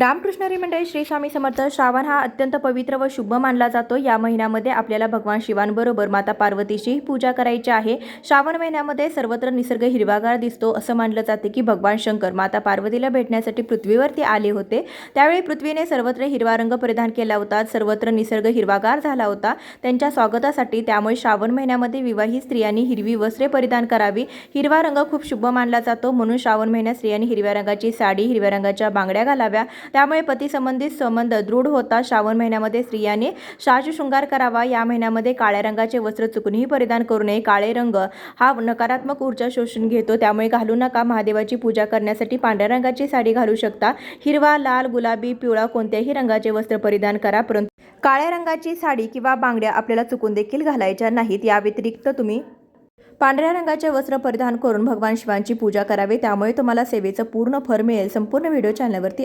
रामकृष्ण मंडळी श्री स्वामी समर्थ श्रावण हा अत्यंत पवित्र व शुभ मानला जातो. या महिन्यामध्ये आपल्याला भगवान शिवांबरोबर माता पार्वतीची पूजा करायची आहे. श्रावण महिन्यामध्ये सर्वत्र निसर्ग हिरवागार दिसतो. असं मानलं जाते की भगवान शंकर माता पार्वतीला भेटण्यासाठी पृथ्वीवरती आले होते. त्यावेळी पृथ्वीने सर्वत्र हिरवा रंग परिधान केला होता. सर्वत्र निसर्ग हिरवागार झाला होता. त्यांच्या स्वागतासाठी त्यामुळे श्रावण महिन्यामध्ये विवाहित स्त्रियांनी हिरवी वस्त्रे परिधान करावी. हिरवा रंग खूप शुभ मानला जातो. म्हणून श्रावण महिन्यात स्त्रियांनी हिरव्या रंगाची साडी हिरव्या रंगाच्या बांगड्या घालाव्या. त्यामुळे पती संबंधित संबंध दृढ होता. श्रावण महिन्यामध्ये स्त्रियांनी शृंगार करावा. या महिन्यामध्ये काळ्या रंगाचे वस्त्र चुकूनही परिधान करू नये. काळे रंग हा नकारात्मक ऊर्जा शोषून घेतो. त्यामुळे घालू नका. महादेवाची पूजा करण्यासाठी पांढऱ्या रंगाची साडी घालू शकता. हिरवा लाल गुलाबी पिवळा कोणत्याही रंगाचे वस्त्र परिधान करा. परंतु काळ्या रंगाची साडी किंवा बांगड्या आपल्याला चुकून देखील घालायच्या नाहीत. या व्यतिरिक्त तुम्ही पांढऱ्या रंगाचे वस्त्र परिधान करून भगवान शिवांची पूजा करावी. त्यामुळे तुम्हाला सेवेचं पूर्ण फर मिळेल. संपूर्ण व्हिडिओ चॅनलवरती